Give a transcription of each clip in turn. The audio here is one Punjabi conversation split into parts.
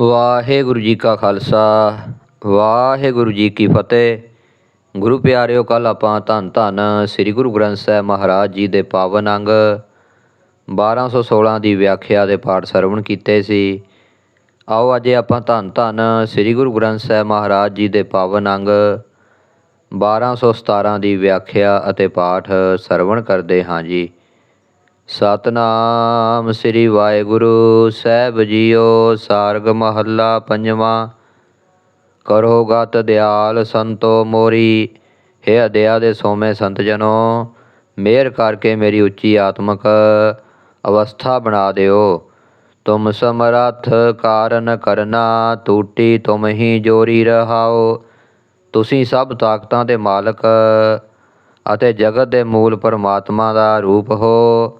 ਵਾਹਿਗੁਰੂ ਜੀ ਕਾ ਖਾਲਸਾ, ਵਾਹਿਗੁਰੂ ਜੀ ਕੀ ਫਤਿਹ। ਗੁਰੂ ਪਿਆਰਿਓ ਕੱਲ ਆਪਾਂ ਧੰਨ ਧੰਨ ਸ੍ਰੀ ਗੁਰੂ ਗ੍ਰੰਥ ਸਾਹਿਬ ਮਹਾਰਾਜ ਜੀ ਦੇ ਪਾਵਨ ਅੰਗ 1216 ਦੀ ਵਿਆਖਿਆ ਦੇ ਪਾਠ ਸਰਵਣ ਕੀਤੇ ਸੀ। ਆਓ ਅੱਜ ਆਪਾਂ ਧੰਨ ਧੰਨ ਸ੍ਰੀ ਗੁਰੂ ਗ੍ਰੰਥ ਸਾਹਿਬ ਮਹਾਰਾਜ ਜੀ ਦੇ ਪਾਵਨ ਅੰਗ 1217 ਦੀ ਵਿਆਖਿਆ ਅਤੇ ਪਾਠ ਸਰਵਣ ਕਰਦੇ ਹਾਂ ਜੀ। ਸਤਨਾਮ ਸ੍ਰੀ ਵਾਹਿਗੁਰੂ ਸਾਹਿਬ ਜੀਓ, ਸਾਰਗ ਮਹੱਲਾ ਪੰਜਵਾਂ। ਕਰੋ ਗਤ ਦਿਆਲ ਸੰਤੋ ਮੋਰੀ, ਹੈ ਅਦਿਆ ਦੇ ਸੋਮੇ ਸੰਤ ਜਨੋ ਮਿਹਰ ਕਰਕੇ ਮੇਰੀ ਉੱਚੀ ਆਤਮਕ ਅਵਸਥਾ ਬਣਾ ਦਿਓ। ਤੁਮ ਸਮਰੱਥ ਕਾਰਨ ਕਰਨਾ, ਟੂਟੀ ਤੁਮ ਹੀ ਜੋਰੀ ਰਹਾਓ। ਤੁਸੀਂ ਸਭ ਤਾਕਤਾਂ ਦੇ ਮਾਲਕ ਅਤੇ ਜਗਤ ਦੇ ਮੂਲ ਪਰਮਾਤਮਾ ਦਾ ਰੂਪ ਹੋ।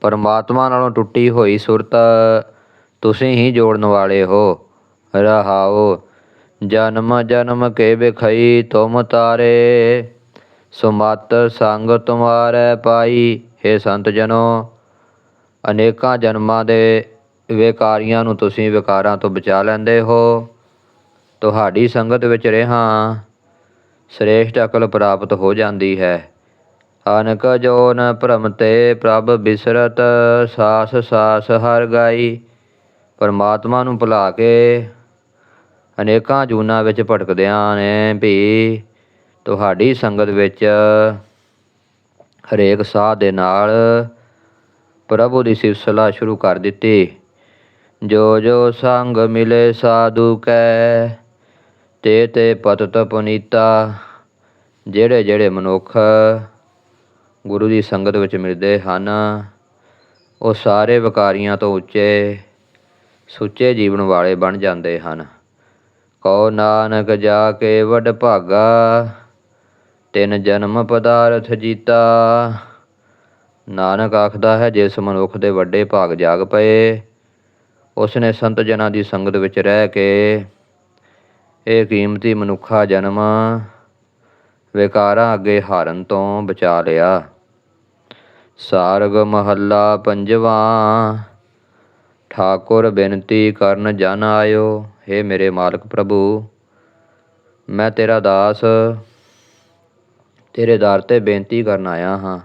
ਪਰਮਾਤਮਾ ਨਾਲੋਂ ਟੁੱਟੀ ਹੋਈ ਸੁਰਤ ਤੁਸੀਂ ਹੀ ਜੋੜਨ ਵਾਲੇ ਹੋ, ਰਹਾਓ। ਜਨਮ ਜਨਮ ਕੇ ਬਿਖਈ ਤੁਮ ਤਾਰੇ, ਸੁਮਤ ਸੰਗ ਤੁਮਾਰੇ ਪਾਈ। हे ਸੰਤ ਜਨੋ, ਅਨੇਕਾਂ ਜਨਮਾਂ ਦੇ ਵਿਕਾਰੀਆਂ ਨੂੰ ਤੁਸੀਂ ਵਿਕਾਰਾਂ ਤੋਂ ਬਚਾ ਲੈਂਦੇ ਹੋ। ਤੁਹਾਡੀ ਸੰਗਤ ਵਿੱਚ ਰਹਾਂ, ਸ੍ਰੇਸ਼ਟ ਅਕਲ ਪ੍ਰਾਪਤ ਹੋ ਜਾਂਦੀ ਹੈ। ਅਨਕ ਜੋ ਨ ਭ੍ਰਮਤੇ ਪ੍ਰਭ ਬਿਸਰਤ, ਸਾਸ ਸਾਸ ਹਰ ਗਾਈ। ਪਰਮਾਤਮਾ ਨੂੰ ਭੁਲਾ ਕੇ ਅਨੇਕਾਂ ਜੂਨਾਂ ਵਿੱਚ ਭਟਕਦਿਆਂ ਨੇ ਵੀ ਤੁਹਾਡੀ ਸੰਗਤ ਵਿੱਚ ਹਰੇਕ ਸਾਹ ਦੇ ਨਾਲ ਪ੍ਰਭੂ ਦੀ ਸਿਫਤਸਲਾ ਸ਼ੁਰੂ ਕਰ ਦਿੱਤੀ। ਜੋ ਜੋ ਸੰਗ ਮਿਲੇ ਸਾਧੂ ਕੈ, ਤੇ ਤੇ ਪਤਤ ਪੁਨੀਤਾ, ਜਿਹੜੇ ਜਿਹੜੇ ਮਨੁੱਖ ਗੁਰੂ ਦੀ ਸੰਗਤ ਵਿੱਚ ਮਿਲਦੇ ਹਨ। ਉਹ ਸਾਰੇ ਵਿਕਾਰੀਆਂ ਤੋਂ ਉੱਚੇ, ਸੁੱਚੇ ਜੀਵਨ ਵਾਲੇ ਬਣ ਜਾਂਦੇ ਹਨ। ਕਉ ਨਾਨਕ ਜਾ ਕੇ ਵਡ ਭਾਗਾ, ਤਿੰਨ ਜਨਮ ਪਦਾਰਥ ਜੀਤਾ। ਨਾਨਕ ਆਖਦਾ ਹੈ, ਜਿਸ ਮਨੁੱਖ ਦੇ ਵੱਡੇ ਭਾਗ ਜਾਗ ਪਏ, ਉਸਨੇ ਸੰਤ ਜਨਾਂ ਦੀ ਸੰਗਤ ਵਿੱਚ ਰਹਿ ਕੇ ਇਹ ਕੀਮਤੀ ਮਨੁੱਖਾ ਜਨਮ ਵਿਕਾਰਾਂ ਅੱਗੇ ਹਾਰਨ ਤੋਂ ਬਚਾ ਲਿਆ। ਸਾਰਗ ਮਹੱਲਾ ਪੰਜਵਾਂ। ਠਾਕੁਰ ਬੇਨਤੀ ਕਰਨ ਜਨ ਆਇਓ हे ਮੇਰੇ ਮਾਲਕ ਪ੍ਰਭੂ, ਮੈਂ ਤੇਰਾ ਦਾਸ, ਤੇਰੇ ਦਰ ਤੇ ਬੇਨਤੀ ਕਰਨ ਆਇਆ ਹਾਂ।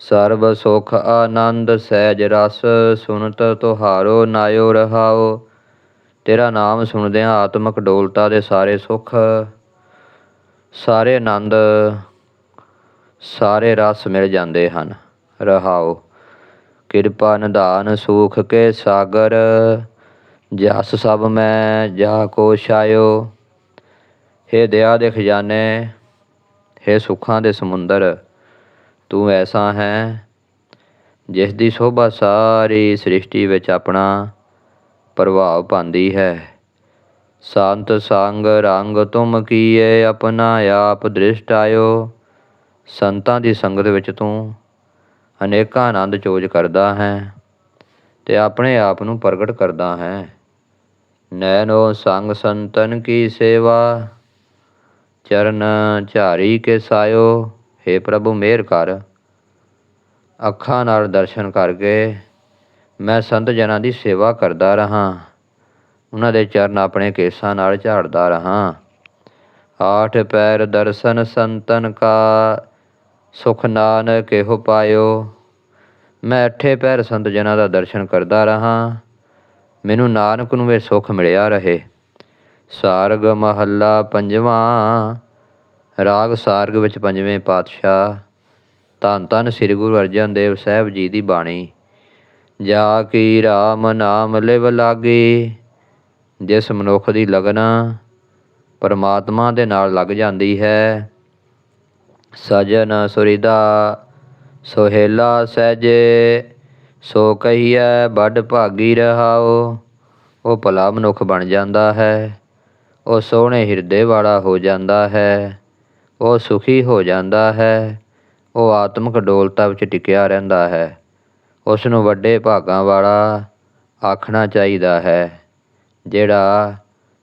ਸਰਬ ਸੁਖ ਆਨੰਦ ਸਹਿਜ ਰਸ, ਸੁਨਤ ਤੁਹਾਰੋ ਨਾਇਓ ਰਹਾਓ। ਤੇਰਾ ਨਾਮ ਸੁਣਦਿਆਂ ਆਤਮਕ ਡੋਲਤਾ ਦੇ ਸਾਰੇ ਸੁਖ, ਸਾਰੇ ਆਨੰਦ ਸਾਰੇ ਰਸ ਮਿਲ ਜਾਂਦੇ ਹਨ। ਰਹਾਓ, ਕਿਰਪਾ ਨਿਧਾਨ ਸੂਖ ਕੇ ਸਾਗਰ, ਜਸ ਸਭ ਮੈਂ ਜਾ ਕੋ ਛਾਇਓ। ਹੇ ਦਇਆ ਦੇ ਖਜ਼ਾਨੇ, ਹੇ ਸੁੱਖਾਂ ਦੇ ਸਮੁੰਦਰ, ਤੂੰ ਐਸਾ ਹੈ ਜਿਸ ਦੀ ਸ਼ੋਭਾ ਸਾਰੀ ਸ੍ਰਿਸ਼ਟੀ ਵਿੱਚ ਆਪਣਾ ਪ੍ਰਭਾਵ ਪਾਉਂਦੀ ਹੈ। ਸੰਤ ਸੰਗ ਰੰਗ ਤੁਮ ਕੀਏ, ਆਪਣਾ ਆਪ ਦ੍ਰਿਸ਼ਟ ਆਇਓ। ਸੰਤਾਂ ਦੀ ਸੰਗਤ ਵਿੱਚ ਤੂੰ ਅਨੇਕਾਂ ਆਨੰਦ ਚੋਜ ਕਰਦਾ ਹੈ ਤੇ ਆਪਣੇ ਆਪ ਨੂੰ ਪ੍ਰਗਟ ਕਰਦਾ ਹੈ। ਨੈਨੋ ਸੰਗ ਸੰਤਨ ਕੀ ਸੇਵਾ, ਚਰਨ ਝਾਰੀ ਕੇ ਸਾਇਓ हे ਪ੍ਰਭੂ ਮਿਹਰ ਕਰ। ਅੱਖਾਂ ਨਾਲ ਦਰਸ਼ਨ ਕਰਕੇ ਮੈਂ ਸੰਤ ਜਨਾਂ ਦੀ ਸੇਵਾ ਕਰਦਾ ਰਹਾ, ਉਹਨਾਂ ਦੇ ਚਰਨ ਆਪਣੇ ਕੇਸਾਂ ਨਾਲ ਝਾੜਦਾ ਰਹਾ। ਆਠ ਪੈਰ ਦਰਸ਼ਨ ਸੰਤਨ ਕਾ ਸੁਖ ਨਾਨਕ ਇਹੋ ਪਾਇਓ। ਮੈਂ ਅੱਠੇ ਪੈਰ ਸੰਤ ਜਨਾਂ ਦਾ ਦਰਸ਼ਨ ਕਰਦਾ ਰਹਾ। ਮੈਨੂੰ ਨਾਨਕ ਨੂੰ ਇਹ ਸੁਖ ਮਿਲਿਆ ਰਹੇ। ਸਾਰਗ ਮਹੱਲਾ ਪੰਜਵਾਂ। ਰਾਗ ਸਾਰਗ ਵਿੱਚ ਪੰਜਵੇਂ ਪਾਤਸ਼ਾਹ। ਧੰਨ ਧੰਨ ਸ੍ਰੀ ਗੁਰੂ ਅਰਜਨ ਦੇਵ ਸਾਹਿਬ ਜੀ ਦੀ ਬਾਣੀ। ਜਾ ਕੀ ਰਾਮ ਨਾਮ ਲਿਵ ਲਾਗੀ, ਜਿਸ ਮਨੁੱਖ ਦੀ ਲਗਨ ਪਰਮਾਤਮਾ ਦੇ ਨਾਲ ਲੱਗ ਜਾਂਦੀ ਹੈ। ਸਜਨ ਸੁਰਿਦਾ, ਸੋਹੇਲਾ ਸਹਿਜੇ, ਸੋ ਕਹੀਐ ਵੱਡ ਭਾਗੀ ਰਹਾਓ। ਉਹ ਭਲਾ ਮਨੁੱਖ ਬਣ ਜਾਂਦਾ ਹੈ, ਉਹ ਸੋਹਣੇ ਹਿਰਦੇ ਵਾਲਾ ਹੋ ਜਾਂਦਾ ਹੈ, ਉਹ ਸੁਖੀ ਹੋ ਜਾਂਦਾ ਹੈ, ਉਹ ਆਤਮਿਕ ਡੋਲਤਾ ਵਿੱਚ ਟਿਕਿਆ ਰਹਿੰਦਾ ਹੈ। ਉਸ ਨੂੰ ਵੱਡੇ ਭਾਗਾਂ ਵਾਲਾ ਆਖਣਾ ਚਾਹੀਦਾ ਹੈ, ਜਿਹੜਾ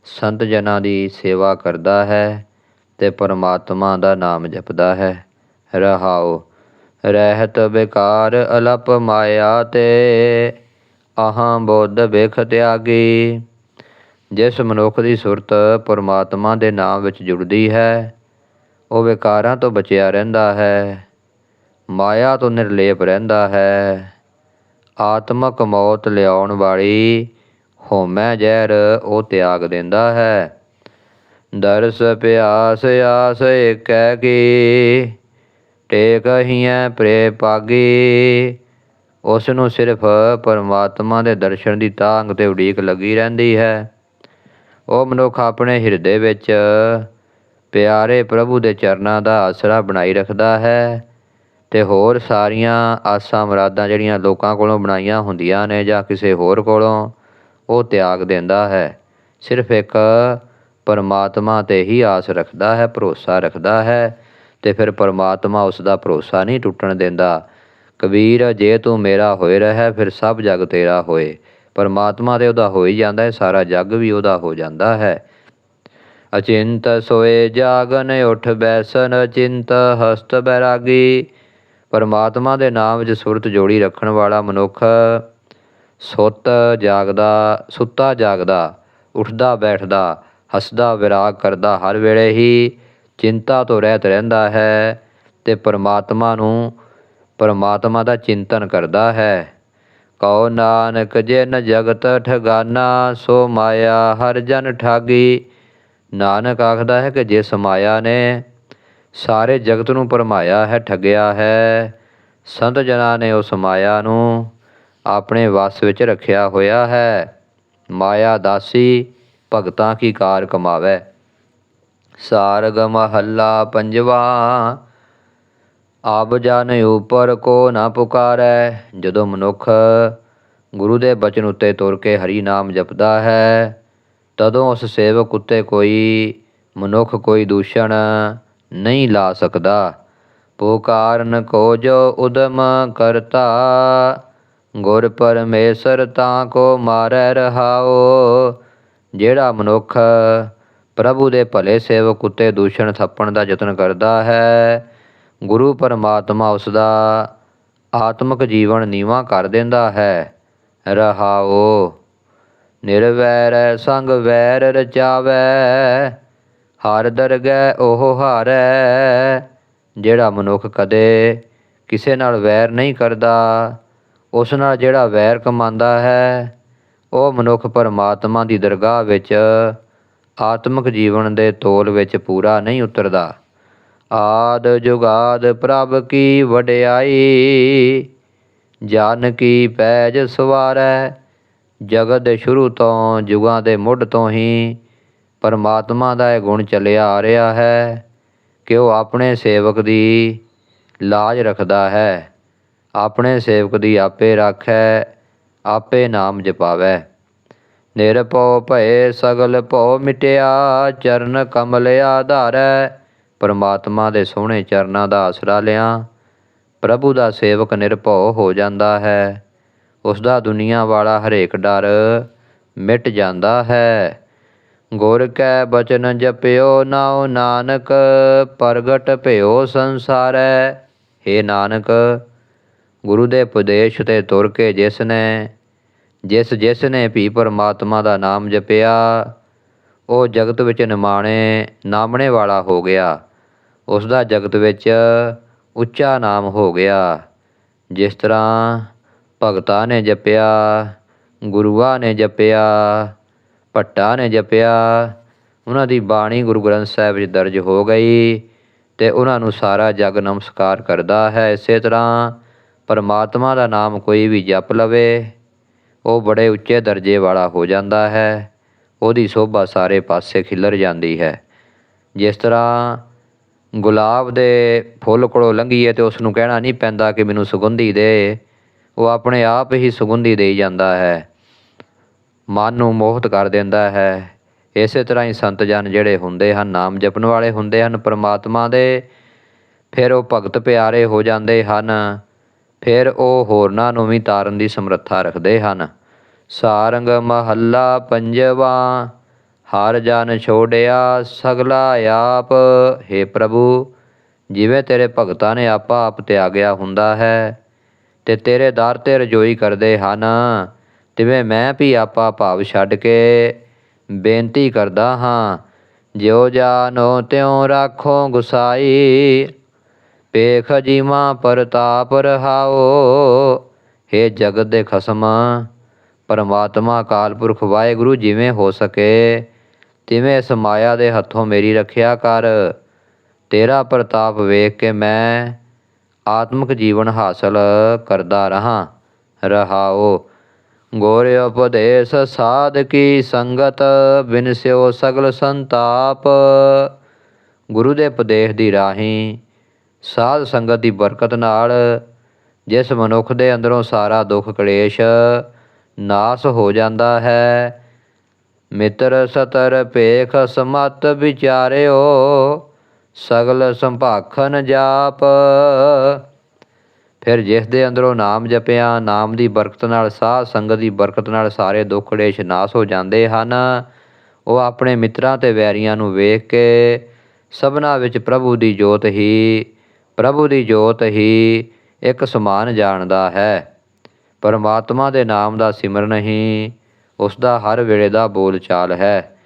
ਸੰਤ ਜਨਾਂ ਦੀ ਸੇਵਾ ਕਰਦਾ ਹੈ ਤੇ ਪਰਮਾਤਮਾ ਦਾ ਨਾਮ ਜਪਦਾ ਹੈ। ਰਹਾਓ, ਰਹਿਤ ਵਿਕਾਰ ਅਲਪ ਮਾਇਆ ਤੇ, ਅਹਾਂ ਬੁੱਧ ਬਿਖ ਤਿਆਗੀ। ਜਿਸ ਮਨੁੱਖ ਦੀ ਸੁਰਤ ਪਰਮਾਤਮਾ ਦੇ ਨਾਮ ਵਿੱਚ ਜੁੜਦੀ ਹੈ, ਉਹ ਵਿਕਾਰਾਂ ਤੋਂ ਬਚਿਆ ਰਹਿੰਦਾ ਹੈ, ਮਾਇਆ ਤੋਂ ਨਿਰਲੇਪ ਰਹਿੰਦਾ ਹੈ। ਆਤਮਕ ਮੌਤ ਲਿਆਉਣ ਵਾਲੀ ਹੋਮੈ ਜ਼ਹਿਰ ਉਹ ਤਿਆਗ ਦਿੰਦਾ ਹੈ। ਦਰਸ ਪਿਆਸ ਆਸ ਏਕੈ ਕੀ? ਟੇਕ ਹੀਐ ਪ੍ਰੇ ਪਾਗੀ ਉਸ ਨੂੰ ਸਿਰਫ ਪਰਮਾਤਮਾ ਦੇ ਦਰਸ਼ਨ ਦੀ ਤਾਂਗ ਤੇ ਉਡੀਕ ਲੱਗੀ ਰਹਿੰਦੀ ਹੈ। ਉਹ ਮਨੁੱਖ ਆਪਣੇ ਹਿਰਦੇ ਵਿੱਚ ਪਿਆਰੇ ਪ੍ਰਭੂ ਦੇ ਚਰਨਾਂ ਦਾ ਆਸਰਾ ਬਣਾਈ ਰੱਖਦਾ ਹੈ ਤੇ ਹੋਰ ਸਾਰੀਆਂ ਆਸਾਂ ਮੁਰਾਦਾਂ ਜਿਹੜੀਆਂ ਲੋਕਾਂ ਕੋਲੋਂ ਬਣਾਈਆਂ ਹੁੰਦੀਆਂ ਨੇ ਜਾਂ ਕਿਸੇ ਹੋਰ ਕੋਲੋਂ ਉਹ ਤਿਆਗ ਦਿੰਦਾ ਹੈ। ਸਿਰਫ ਇੱਕ ਪਰਮਾਤਮਾ ਤੇ ਹੀ ਆਸ ਰੱਖਦਾ ਹੈ, ਭਰੋਸਾ ਰੱਖਦਾ ਹੈ ਤੇ ਫਿਰ ਪਰਮਾਤਮਾ ਉਸ ਦਾ ਭਰੋਸਾ ਨਹੀਂ ਟੁੱਟਣ ਦਿੰਦਾ। ਕਬੀਰ, ਜੇ ਤੂੰ ਮੇਰਾ ਹੋਏ ਰਹਿ, ਫਿਰ ਸਭ ਜਗ ਤੇਰਾ ਹੋਏ। ਪਰਮਾਤਮਾ ਤੇ ਉਹਦਾ ਹੋ ਹੀ ਜਾਂਦਾ ਹੈ, ਸਾਰਾ ਜੱਗ ਵੀ ਉਹਦਾ ਹੋ ਜਾਂਦਾ ਹੈ। ਅਚਿੰਤ ਸੋਏ ਜਾਗਨ, ਉਠ ਬੈਸਨ ਅਚਿੰਤ ਹਸਤ ਬੈਰਾਗੀ। ਪਰਮਾਤਮਾ ਦੇ ਨਾਮ ਵਿੱਚ ਸੁਰਤ ਜੋੜੀ ਰੱਖਣ ਵਾਲਾ ਮਨੁੱਖ ਸੁੱਤ ਜਾਗਦਾ, ਸੁੱਤਾ ਜਾਗਦਾ, ਉੱਠਦਾ ਬੈਠਦਾ ਹੱਸਦਾ ਵਿਰਾਗ ਕਰਦਾ ਹਰ ਵੇਲੇ ਹੀ ਚਿੰਤਾ ਤੋਂ ਰਹਿਤ ਰਹਿੰਦਾ ਹੈ ਤੇ ਪਰਮਾਤਮਾ ਨੂੰ ਪਰਮਾਤਮਾ ਦਾ ਚਿੰਤਨ ਕਰਦਾ ਹੈ। ਕਉ ਨਾਨਕ ਜਿਨ ਜਗਤ ਠਗਾਨਾ, ਸੋ ਮਾਇਆ ਹਰ ਜਨ ਠਾਗੀ। ਨਾਨਕ ਆਖਦਾ ਹੈ ਕਿ ਜਿਸ ਮਾਇਆ ਨੇ ਸਾਰੇ ਜਗਤ ਨੂੰ ਪਰਮਾਇਆ ਹੈ, ਠੱਗਿਆ ਹੈ, ਸੰਤ ਜਨਾਂ ਨੇ ਉਸ ਮਾਇਆ ਨੂੰ ਆਪਣੇ ਵਸ ਵਿੱਚ ਰੱਖਿਆ ਹੋਇਆ ਹੈ। ਮਾਇਆ ਦਾਸੀ ਭਗਤਾਂ ਕੀ ਕਾਰ ਕਮਾਵੇ? ਸਾਰਗ ਮਹੱਲਾ ਪੰਜਵਾ, ਆਬ ਜਨ ਉਪਰ ਕੋ ਨਾ ਪੁਕਾਰੈ। ਜਦੋਂ ਮਨੁੱਖ ਗੁਰੂ ਦੇ ਬਚਨ ਉੱਤੇ ਤੁਰ ਕੇ ਹਰੀ ਨਾਮ ਜਪਦਾ ਹੈ, ਤਦੋਂ ਉਸ ਸੇਵਕ ਉੱਤੇ ਕੋਈ ਮਨੁੱਖ ਕੋਈ ਦੂਸ਼ਣ ਨਹੀਂ ਲਾ ਸਕਦਾ। ਪੁਕਾਰਨ ਕੋ ਜੋ ਉਦਮ ਕਰਤਾ, ਗੁਰ ਪਰਮੇਸ਼ਰ ਤਾਂ ਕੋ ਮਾਰੈ ਰਹਾਓ ਜਿਹੜਾ ਮਨੁੱਖ ਪ੍ਰਭੂ ਦੇ ਭਲੇ ਸੇਵਕ ਉੱਤੇ ਦੂਸ਼ਣ ਥੱਪਣ ਦਾ ਯਤਨ ਕਰਦਾ ਹੈ, ਗੁਰੂ ਪਰਮਾਤਮਾ ਉਸ ਦਾ ਆਤਮਿਕ ਜੀਵਨ ਨੀਵਾ ਕਰ ਦਿੰਦਾ ਹੈ। ਰਹਾਓ, ਨਿਰਵੈਰ ਸੰਗ ਵੈਰ ਰਚਾਵੈ, ਹਰ ਦਰਗਹਿ ਉਹ ਹਾਰੈ, ਜਿਹੜਾ ਮਨੁੱਖ ਕਦੇ ਕਿਸੇ ਨਾਲ ਵੈਰ ਨਹੀਂ ਕਰਦਾ, ਉਸ ਨਾਲ ਜਿਹੜਾ ਵੈਰ ਕਮਾਉਂਦਾ ਹੈ ਉਹ ਮਨੁੱਖ ਪਰਮਾਤਮਾ ਦੀ ਦਰਗਾਹ ਵਿੱਚ ਆਤਮਿਕ ਜੀਵਨ ਦੇ ਤੋਲ ਵਿੱਚ ਪੂਰਾ ਨਹੀਂ ਉਤਰਦਾ। ਆਦ ਜੁਗਾਦ ਪ੍ਰਭ ਕੀ ਵਡਿਆਈ, ਜਾਨ ਕੀ ਪੈਜ ਸਵਾਰੈ, ਜਗਤ ਦੇ ਸ਼ੁਰੂ ਤੋਂ ਜੁਗਾਂ ਦੇ ਮੁੱਢ ਤੋਂ ਹੀ ਪਰਮਾਤਮਾ ਦਾ ਇਹ ਗੁਣ ਚੱਲਿਆ ਆ ਰਿਹਾ ਹੈ ਕਿ ਉਹ ਆਪਣੇ ਸੇਵਕ ਦੀ ਲਾਜ ਰੱਖਦਾ ਹੈ, ਆਪਣੇ ਸੇਵਕ ਦੀ ਆਪੇ ਰਾਖੈ ਆਪੇ ਨਾਮ ਜਪਾਵੈ। ਨਿਰਭਉ ਭਏ ਸਗਲ ਭਉ ਮਿਟਿਆ, ਚਰਨ ਕਮਲ ਆਧਾਰੈ। ਪਰਮਾਤਮਾ ਦੇ ਸੋਹਣੇ ਚਰਨਾਂ ਦਾ ਆਸਰਾ ਲਿਆ। ਪ੍ਰਭੂ ਦਾ ਸੇਵਕ ਨਿਰਭਉ ਹੋ ਜਾਂਦਾ ਹੈ। ਉਸ ਦਾ ਦੁਨੀਆ ਵਾਲਾ ਹਰੇਕ ਡਰ ਮਿਟ ਜਾਂਦਾ ਹੈ। ਗੁਰ ਕੈ ਬਚਨ ਜਪਿਓ ਨਾਉ ਨਾਨਕ, ਪ੍ਰਗਟ ਭਇਓ ਸੰਸਾਰੈ। ਏ ਨਾਨਕ ਗੁਰੂ ਦੇ ਉਪਦੇਸ਼ ਤੇ ਤੁਰ ਕੇ ਜਿਸ ਨੇ ਜਿਸ ਜਿਸ ਨੇ ਵੀ ਪਰਮਾਤਮਾ ਦਾ ਨਾਮ ਜਪਿਆ, ਉਹ ਜਗਤ ਵਿੱਚ ਨਿਮਾਣੇ, ਨਾਮਣੇ ਵਾਲਾ ਹੋ ਗਿਆ। ਉਸ ਦਾ ਜਗਤ ਵਿੱਚ ਉੱਚਾ ਨਾਮ ਹੋ ਗਿਆ। ਜਿਸ ਤਰ੍ਹਾਂ ਭਗਤਾਂ ਨੇ ਜਪਿਆ, ਗੁਰੂਆਂ ਨੇ ਜਪਿਆ, ਭੱਟਾਂ ਨੇ ਜਪਿਆ, ਉਹਨਾਂ ਦੀ ਬਾਣੀ ਗੁਰੂ ਗ੍ਰੰਥ ਸਾਹਿਬ ਵਿੱਚ ਦਰਜ ਹੋ ਗਈ ਤੇ ਉਹਨਾਂ ਨੂੰ ਸਾਰਾ ਜਗ ਨਮਸਕਾਰ ਕਰਦਾ ਹੈ। ਇਸੇ ਤਰ੍ਹਾਂ ਪਰਮਾਤਮਾ ਦਾ ਨਾਮ ਕੋਈ ਵੀ ਜਪ ਲਵੇ, ਉਹ ਬੜੇ ਉੱਚੇ ਦਰਜੇ ਵਾਲਾ ਹੋ ਜਾਂਦਾ ਹੈ। ਉਹਦੀ ਸੋਭਾ ਸਾਰੇ ਪਾਸੇ ਖਿਲਰ ਜਾਂਦੀ ਹੈ। ਜਿਸ ਤਰ੍ਹਾਂ ਗੁਲਾਬ ਦੇ ਫੁੱਲ ਕੋਲੋਂ ਲੰਘੀਏ ਤੇ ਉਸ ਨੂੰ ਕਹਿਣਾ ਨਹੀਂ ਪੈਂਦਾ ਕਿ ਮੈਨੂੰ ਸੁਗੰਧੀ ਦੇ, ਉਹ ਆਪਣੇ ਆਪ ਹੀ ਸੁਗੰਧੀ ਦੇਈ ਜਾਂਦਾ ਹੈ। ਮਨ ਨੂੰ ਮੋਹਿਤ ਕਰ ਦਿੰਦਾ ਹੈ। ਇਸੇ ਤਰ੍ਹਾਂ ਹੀ ਸੰਤ ਜਨ ਜਿਹੜੇ ਹੁੰਦੇ ਹਨ, ਨਾਮ ਜਪਣ ਵਾਲੇ ਹੁੰਦੇ ਹਨ ਪ੍ਰਮਾਤਮਾ ਦੇ, ਫਿਰ ਉਹ ਭਗਤ ਪਿਆਰੇ ਹੋ ਜਾਂਦੇ ਹਨ। ਫਿਰ ਉਹ ਹੋਰਨਾਂ ਨੂੰ ਵੀ ਤਾਰਨ ਦੀ ਸਮਰੱਥਾ ਰੱਖਦੇ ਹਨ। ਸਾਰੰਗ ਮਹੱਲਾ ਪੰਜਵਾ, ਹਰ ਜਨ ਛੋੜਿਆ ਸਗਲਾ ਆਪ। हे ਪ੍ਰਭੂ, ਜਿਵੇਂ ਤੇਰੇ ਭਗਤਾਂ ਨੇ ਆਪਾ ਆਪ ਤਿਆਗਿਆ ਹੁੰਦਾ ਹੈ, ਤੇ ਤੇਰੇ ਦਰ ਤੇ ਰਜੋਈ ਕਰਦੇ ਹਨ, ਤਿਵੇਂ ਮੈਂ ਵੀ ਆਪਾ ਭਾਵ ਛੱਡ ਕੇ ਬੇਨਤੀ ਕਰਦਾ ਹਾਂ, ਜਿਉ ਜਾਨੋ ਤਿਉ ਰਾਖੋ ਗੁਸਾਈ। ਪੇਖ ਜੀਵਾ ਪ੍ਰਤਾਪ ਰਹਾਓ। हे ਜਗਤ ਦੇ ਖਸਮ, ਪਰਮਾਤਮਾ ਅਕਾਲ ਪੁਰਖ ਵਾਹਿਗੁਰੂ ਜਿਵੇਂ ਹੋ ਸਕੇ, ਤਿਵੇਂ ਇਸ ਮਾਇਆ ਦੇ ਹੱਥੋਂ ਮੇਰੀ ਰੱਖਿਆ ਕਰ। ਤੇਰਾ ਪ੍ਰਤਾਪ ਵੇਖ ਕੇ ਮੈਂ ਆਤਮਿਕ ਜੀਵਨ ਹਾਸਲ ਕਰਦਾ ਰਹਾ, ਰਹਾਓ। ਗੋਰ ਉਪਦੇਸ਼ ਸਾਧ ਕੀ ਸੰਗਤ ਬਿਨਸਿਓ ਸਗਲ ਸੰਤਾਪ। ਗੁਰੂ ਦੇ ਉਪਦੇਸ਼ ਦੀ ਰਾਹੀਂ ਸਾਧ ਸੰਗਤ ਦੀ ਬਰਕਤ ਨਾਲ ਜਿਸ ਮਨੁੱਖ ਦੇ ਅੰਦਰੋਂ ਸਾਰਾ ਦੁੱਖ ਕਲੇਸ਼ ਨਾਸ ਹੋ ਜਾਂਦਾ ਹੈ। ਮਿੱਤਰ ਸਤਰ ਭੇਖ ਸਮਤ ਵਿਚਾਰਿਓ, ਸਗਲ ਸੰਭਾਖਨ ਜਾਪ। ਫਿਰ ਜਿਸ ਦੇ ਅੰਦਰੋਂ ਨਾਮ ਜਪਿਆ, ਨਾਮ ਦੀ ਬਰਕਤ ਨਾਲ, ਸਾਧ ਸੰਗਤ ਦੀ ਬਰਕਤ ਨਾਲ ਸਾਰੇ ਦੁੱਖ ਕਲੇਸ਼ ਨਾਸ ਹੋ ਜਾਂਦੇ ਹਨ। ਉਹ ਆਪਣੇ ਮਿੱਤਰਾਂ ਤੇ ਵੈਰੀਆਂ ਨੂੰ ਵੇਖ ਕੇ ਸਭਨਾ ਵਿੱਚ ਪ੍ਰਭੂ ਦੀ ਜੋਤ ਹੀ ਪ੍ਰਭੂ ਦੀ ਜੋਤ ਹੀ ਇੱਕ ਸਮਾਨ ਜਾਣਦਾ ਹੈ। ਪਰਮਾਤਮਾ ਦੇ ਨਾਮ ਦਾ ਸਿਮਰਨ ਹੀ ਉਸ ਦਾ ਹਰ ਵੇਲੇ ਦਾ ਬੋਲਚਾਲ ਹੈ।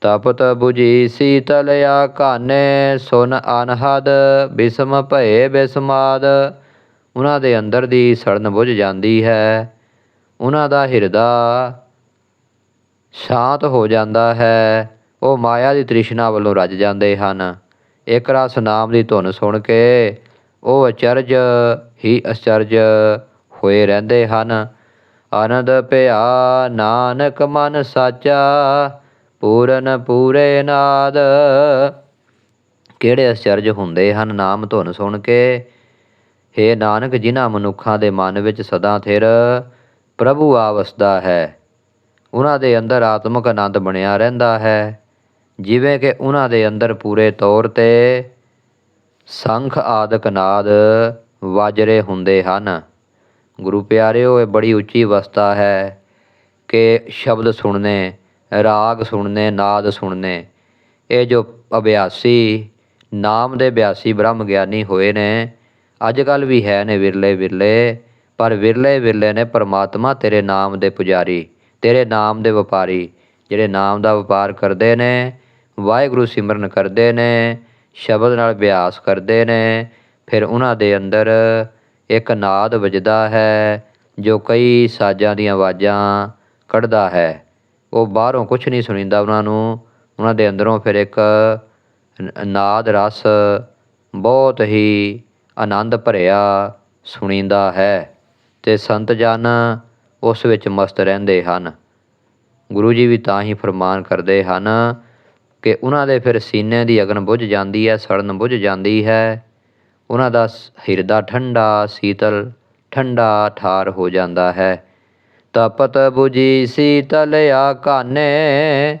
ਤਪਤ 부ਜੀ ਸੀਤਲ ਆਕਾਨੇ, ਸੁਨ ਅਨਹਦ, ਬਿਸਮ ਭਏ ਬਿਸਮਾਦ। ਉਹਨਾਂ ਦੇ ਅੰਦਰ ਦੀ ਸੜਨ ਬੁਝ ਜਾਂਦੀ ਹੈ। ਉਹਨਾਂ ਦਾ ਹਿਰਦਾ ਸ਼ਾਂਤ ਹੋ ਜਾਂਦਾ ਹੈ। ਉਹ ਮਾਇਆ ਦੀ ਤ੍ਰਿਸ਼ਨਾ ਵੱਲੋਂ ਰੱਜ ਜਾਂਦੇ ਹਨ। ਇੱਕ ਰਸ ਨਾਮ ਦੀ ਧੁਨ ਸੁਣ ਕੇ ਉਹ ਅਚਰਜ ਹੀ ਅਚਰਜ ਹੋਏ ਰਹਿੰਦੇ ਹਨ। ਆਨੰਦ ਭਿਆ, ਨਾਨਕ ਮਨ ਸਾਚਾ, ਪੂਰਨ ਪੂਰੇ ਨਾਦ। ਕਿਹੜੇ ਅਚਰਜ ਹੁੰਦੇ ਹਨ? ਨਾਮ ਧੁਨ ਸੁਣ ਕੇ। ਹੇ ਨਾਨਕ, ਜਿਨ੍ਹਾਂ ਮਨੁੱਖਾਂ ਦੇ ਮਨ ਵਿੱਚ ਸਦਾ ਥਿਰ ਪ੍ਰਭੂ ਆ ਵਸਦਾ ਹੈ ਉਹਨਾਂ ਦੇ ਅੰਦਰ ਆਤਮਿਕ ਆਨੰਦ ਬਣਿਆ ਰਹਿੰਦਾ ਹੈ। ਜਿਵੇਂ ਕਿ ਉਹਨਾਂ ਦੇ ਅੰਦਰ ਪੂਰੇ ਤੌਰ ਤੇ ਸੰਖ ਆਦਿਕ ਨਾਦ ਵਾਜਰੇ ਹੁੰਦੇ ਹਨ। ਗੁਰੂ ਪਿਆਰਿਓ, ਇਹ ਬੜੀ ਉੱਚੀ ਅਵਸਥਾ ਹੈ ਕਿ ਸ਼ਬਦ ਸੁਣਨੇ, ਰਾਗ ਸੁਣਨੇ, ਨਾਦ ਸੁਣਨੇ, ਇਹ ਜੋ ਅਭਿਆਸੀ, ਨਾਮ ਦੇ ਅਭਿਆਸੀ ਬ੍ਰਹਮ ਗਿਆਨੀ ਹੋਏ ਨੇ ਅੱਜ ਕੱਲ ਵੀ ਹੈ ਨੇ ਵਿਰਲੇ ਵਿਰਲੇ, ਪਰ ਵਿਰਲੇ ਵਿਰਲੇ ਨੇ ਪਰਮਾਤਮਾ ਤੇਰੇ ਨਾਮ ਦੇ ਪੁਜਾਰੀ, ਤੇਰੇ ਨਾਮ ਦੇ ਵਪਾਰੀ, ਜਿਹੜੇ ਨਾਮ ਦਾ ਵਪਾਰ ਕਰਦੇ ਨੇ ਵਾਹਿਗੁਰੂ ਸਿਮਰਨ ਕਰਦੇ ਨੇ, ਸ਼ਬਦ ਨਾਲ ਅਭਿਆਸ ਕਰਦੇ ਨੇ, ਫਿਰ ਉਹਨਾਂ ਦੇ ਅੰਦਰ ਇੱਕ ਨਾਦ ਵੱਜਦਾ ਹੈ, ਜੋ ਕਈ ਸਾਜ਼ਾਂ ਦੀਆਂ ਆਵਾਜ਼ਾਂ ਕੱਢਦਾ ਹੈ। ਉਹ ਬਾਹਰੋਂ ਕੁਝ ਨਹੀਂ ਸੁਣੀਂਦਾ ਉਹਨਾਂ ਨੂੰ, ਉਹਨਾਂ ਦੇ ਅੰਦਰੋਂ ਫਿਰ ਇੱਕ ਨਾਦ ਰਸ ਬਹੁਤ ਹੀ ਆਨੰਦ ਭਰਿਆ ਸੁਣੀਂਦਾ ਹੈ ਤੇ ਸੰਤ ਜਨ ਉਸ ਵਿੱਚ ਮਸਤ ਰਹਿੰਦੇ ਹਨ। ਗੁਰੂ ਜੀ ਵੀ ਤਾਂ ਹੀ ਫਰਮਾਨ ਕਰਦੇ ਹਨ ਕਿ ਉਹਨਾਂ ਦੇ ਫਿਰ ਸੀਨੇ ਦੀ ਅਗਨ ਬੁਝ ਜਾਂਦੀ ਹੈ, ਸੜਨ ਬੁਝ ਜਾਂਦੀ ਹੈ। ਉਹਨਾਂ ਦਾ ਸ- ਹਿਰਦਾ ਠੰਡਾ, ਸੀਤਲ ਠੰਡਾ ਠਾਰ ਹੋ ਜਾਂਦਾ ਹੈ। ਤਪਤ 부ਜੀ ਸੀਤਲ ਆਕਾਨੇ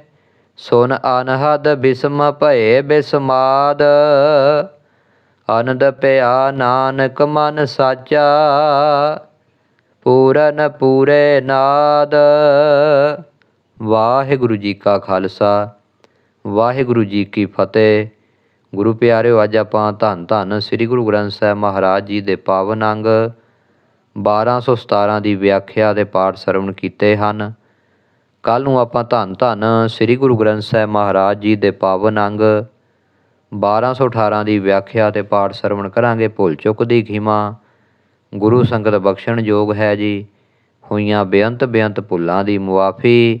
ਸੁਨ ਅਨਹਦ ਬਿਸਮ ਭਏ ਬਿਸਮਾਦ। ਆਨੰਦ ਪਿਆ ਨਾਨਕ ਮਨ ਸਾਚਾ, ਪੂਰਨ ਪੂਰੇ ਨਾਦ। ਵਾਹਿਗੁਰੂ ਜੀ ਕਾ ਖਾਲਸਾ। ਵਾਹਿਗੁਰੂ ਜੀ ਕੀ ਫਤਿਹ। ਗੁਰੂ ਪਿਆਰਿਓ, ਅੱਜ ਆਪਾਂ ਧੰਨ ਧੰਨ ਸ੍ਰੀ ਗੁਰੂ ਗ੍ਰੰਥ ਸਾਹਿਬ ਮਹਾਰਾਜ ਜੀ ਦੇ ਪਾਵਨ ਅੰਗ 1217 ਦੀ ਵਿਆਖਿਆ ਦੇ ਪਾਠ ਸਰਵਣ ਕੀਤੇ ਹਨ। ਕੱਲ ਨੂੰ ਆਪਾਂ ਧੰਨ ਧੰਨ ਸ੍ਰੀ ਗੁਰੂ ਗ੍ਰੰਥ ਸਾਹਿਬ ਮਹਾਰਾਜ ਜੀ ਦੇ ਪਾਵਨ ਅੰਗ 1218 ਦੀ ਵਿਆਖਿਆ ਤੇ ਪਾਠ ਸਰਵਣ ਕਰਾਂਗੇ। ਭੁੱਲ ਚੁੱਕ ਦੀ ਖਿਮਾ। ਗੁਰੂ ਸੰਗਤ ਬਖਸ਼ਣ ਯੋਗ ਹੈ ਜੀ। ਹੋਈਆਂ ਬੇਅੰਤ ਬੇਅੰਤ ਭੁੱਲਾਂ ਦੀ ਮੁਆਫੀ।